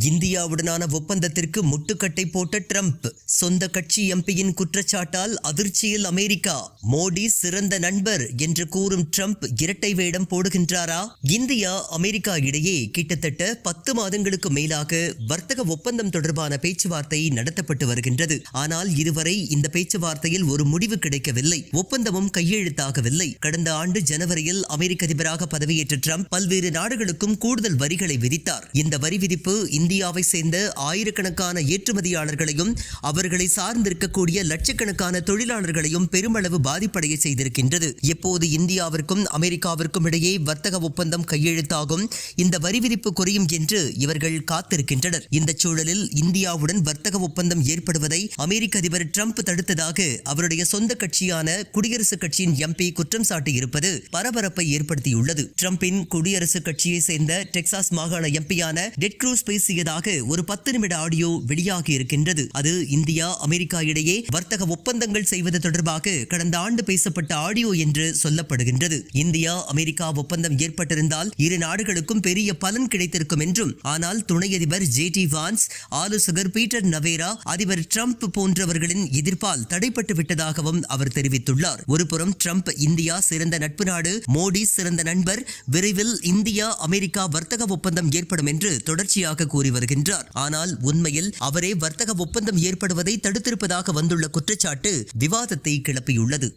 இந்தியாவுடனான ஒப்பந்தத்திற்கு முட்டுக்கட்டை போட்ட ட்ரம்ப் சொந்த கட்சி எம்பியின் குற்றச்சாட்டால் அதிர்ச்சியில் அமெரிக்கா. மோடி சிறந்த நண்பர் என்று கூறும் ட்ரம்ப் இரட்டை வேடம் போடுகின்றாரா? இந்தியா அமெரிக்கா இடையே கிட்டத்தட்ட பத்து மாதங்களுக்கு மேலாக வர்த்தக ஒப்பந்தம் தொடர்பான பேச்சுவார்த்தை நடத்தப்பட்டு வருகின்றது. ஆனால் இதுவரை இந்த பேச்சுவார்த்தையில் ஒரு முடிவு கிடைக்கவில்லை. ஒப்பந்தமும் கையெழுத்தாகவில்லை. கடந்த ஆண்டு ஜனவரியில் அமெரிக்க அதிபராக பதவியேற்ற ட்ரம்ப் பல்வேறு நாடுகளுக்கும் கூடுதல் வரிகளை விதித்தார். இந்த வரி விதிப்பு இந்தியாவை சேர்ந்த ஆயிரக்கணக்கான ஏற்றுமதியாளர்களையும் அவர்களை சார்ந்திருக்கக்கூடிய லட்சக்கணக்கான தொழிலாளர்களையும் பெருமளவு பாதிப்படைய செய்திருக்கின்றது. எப்போது இந்தியாவிற்கும் அமெரிக்காவிற்கும் இடையே வர்த்தக ஒப்பந்தம் கையெழுத்தாகும் இந்த வரி விதிப்பு குறையும் என்று இவர்கள் காத்திருக்கின்றனர். இந்த சூழலில் இந்தியாவுடன் வர்த்தக ஒப்பந்தம் ஏற்படுவதை அமெரிக்க அதிபர் டிரம்ப் தடுத்ததாக அவருடைய சொந்த கட்சியான குடியரசுக் கட்சியின் எம்பி குற்றம் சாட்டியிருப்பது பரபரப்பை ஏற்படுத்தியுள்ளது. டிரம்பின் குடியரசுக் கட்சியை சேர்ந்த டெக்சாஸ் மாகாண எம்பியான டெட் க்ரூஸ் பேசிய பேசியதாக ஒரு பத்து நிமிட ஆடியோ வெளியாகி இருக்கின்றது. அது இந்தியா அமெரிக்கா இடையே வர்த்தக ஒப்பந்தங்கள் செய்வது தொடர்பாக கடந்த ஆண்டு பேசப்பட்ட ஆடியோ என்று சொல்லப்படுகின்றது. இந்தியா அமெரிக்கா ஒப்பந்தம் ஏற்பட்டிருந்தால் இரு நாடுகளுக்கும் பெரிய பலன் கிடைத்திருக்கும் என்றும் ஆனால் துணை அதிபர் ஜே டி வான்ஸ் ஆலோசகர் பீட்டர் நவேரா அதிபர் ட்ரம்ப் போன்றவர்களின் எதிர்ப்பால் தடைப்பட்டு விட்டதாகவும் அவர் தெரிவித்துள்ளார். ஒருபுறம் ட்ரம்ப் இந்தியா சிறந்த நட்பு நாடு மோடி சிறந்த நண்பர் விரைவில் இந்தியா அமெரிக்கா வர்த்தக ஒப்பந்தம் ஏற்படும் என்று தொடர்ச்சியாக கூறி கூறி வருகின்றார். ஆனால் உண்மையில் அவரே வர்த்தக ஒப்பந்தம் ஏற்படுவதை தடுத்திருப்பதாக வந்துள்ள குற்றச்சாட்டு விவாதத்தை கிளப்பியுள்ளது.